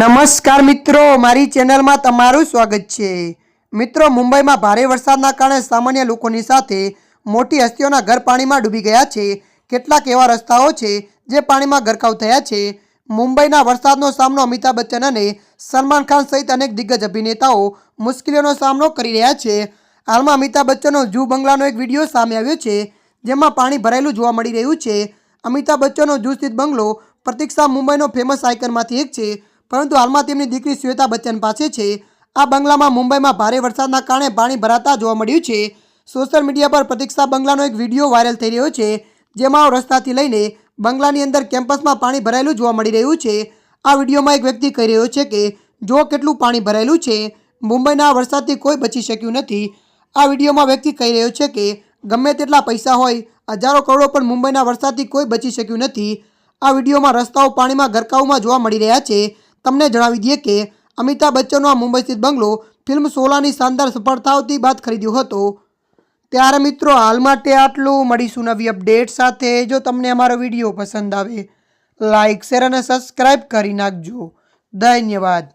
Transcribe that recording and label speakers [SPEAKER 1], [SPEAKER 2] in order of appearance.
[SPEAKER 1] નમસ્કાર મિત્રો, મારી ચેનલમાં તમારું સ્વાગત છે. મિત્રો, મુંબઈમાં ભારે વરસાદના કારણે સામાન્ય લોકોની સાથે મોટી હસ્તીઓના ઘર પાણીમાં ડૂબી ગયા છે. કેટલાક એવા રસ્તાઓ છે જે પાણીમાં ગરકાવ થયા છે. મુંબઈના વરસાદનો સામનો અમિતાભ બચ્ચન અને સલમાન ખાન સહિત અનેક દિગ્ગજ અભિનેતાઓ મુશ્કેલીઓનો સામનો કરી રહ્યા છે. હાલમાં અમિતાભ બચ્ચનનો જૂ બંગલાનો એક વીડિયો સામે આવ્યો છે, જેમાં પાણી ભરાયેલું જોવા મળી રહ્યું છે. અમિતાભ બચ્ચનનો જૂ સ્થિત બંગલો પ્રતીક્ષા મુંબઈનો ફેમસ આઇકનમાંથી એક છે. પરંતુ હાલમાં તેમની દીકરી શ્વેતા બચ્ચન પાસે છે. આ બંગલામાં મુંબઈમાં ભારે વરસાદના કારણે પાણી ભરાતા જોવા મળ્યું છે. સોશિયલ મીડિયા પર પ્રતિક્ષા બંગલાનો એક વીડિયો વાયરલ થઈ રહ્યો છે, જેમાં રસ્તાથી લઈને બંગલાની અંદર કેમ્પસમાં પાણી ભરાયેલું જોવા મળી રહ્યું છે. આ વિડીયોમાં એક વ્યક્તિ કહી રહ્યો છે કે જો કેટલું પાણી ભરાયેલું છે. મુંબઈના વરસાદથી કોઈ બચી શક્યું નથી. આ વિડીયોમાં વ્યક્તિ કહી રહ્યો છે કે, ગમે તેટલા પૈસા હોય, હજારો કરોડો પણ મુંબઈના વરસાદથી કોઈ બચી શક્યું નથી. આ વિડીયોમાં રસ્તાઓ પાણીમાં ગરકાવમાં જોવા મળી રહ્યા છે. તમને જણાવી દઈએ કે અમિતાભ બચ્ચનનો આ મુંબઈ સ્થિત બંગલો ફિલ્મ સોલાની શાનદાર સફળતાઓથી બાદ ખરીદ્યો હતો. ત્યારે મિત્રો હાલ માટે આટલું. મળીશું નવી અપડેટ સાથે. જો તમને અમારો વીડિયો પસંદ આવે લાઇક શેર અને સબસ્ક્રાઈબ કરી નાખજો. ધન્યવાદ.